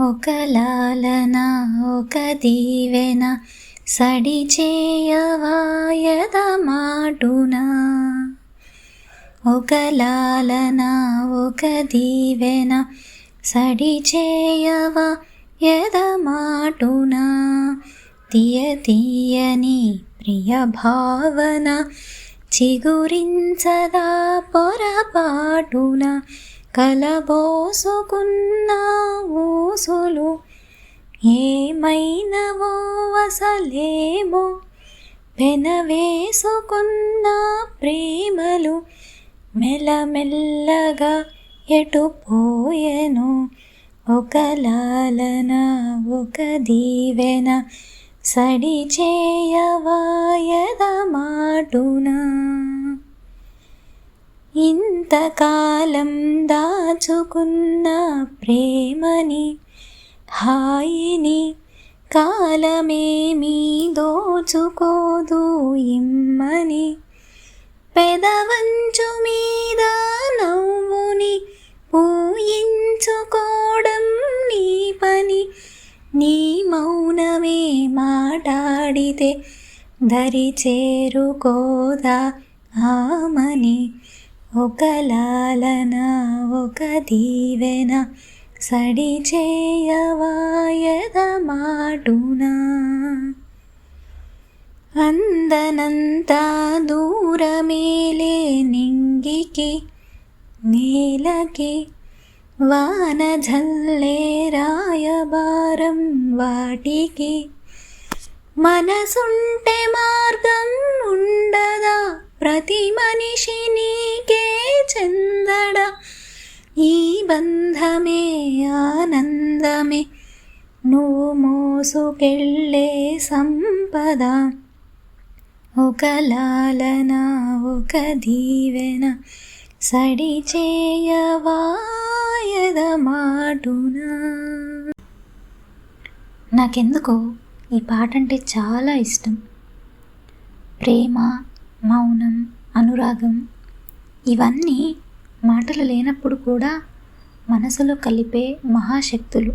ఒక లాలన ఒక దీవెన సడి చేయవాయద మాటున. ఒక లాలన ఒక దీవెన సడి చేయవా యద మాటున. తీయ తీయని ప్రియ భావన చిగురించదా పొరపాటున. కలబోసుకున్న ఊసులు ఏమైనవో అసలేమో. వెనవేసుకున్న ప్రేమలు మెల్లమెల్లగా ఎటు పోయెను. ఒక లాలన ఒక దీవెన సడి చేయవాయద మాటునా. ఇంతకాలం దాచుకున్న ప్రేమని హాయిని కాలమేమీ దోచుకోదు ఇమ్మని. పెదవంచు మీద నవ్వుని పూయించుకోవడం నీ పని. నీ మౌనమే మాట్లాడితే దరి చేరుకోదా ఆమని. ఒక లాలన ఒక దీవెన సడి చేయవాయద మాటునా. అందనంత దూరమేలే నింగికి నేలకి వాన జల్లే రాయబారం వాటికి. మనసుంటే మార్గం ఉండదా? ప్రతి మనిషి నీకే చెందడ. ఈ బంధమే ఆనందమే. నువ్వు మోసుకెళ్ళే సంపద. ఒక లాలన ఒక దీవెన. సడి చేయవాయద మాటునా? నాకెందుకో ఈ పాట అంటే చాలా ఇష్టం. ప్రేమ మౌనం అనురాగం ఇవన్నీ మాటలు లేనప్పుడు కూడా మనసులో కలిపే మహాశక్తులు.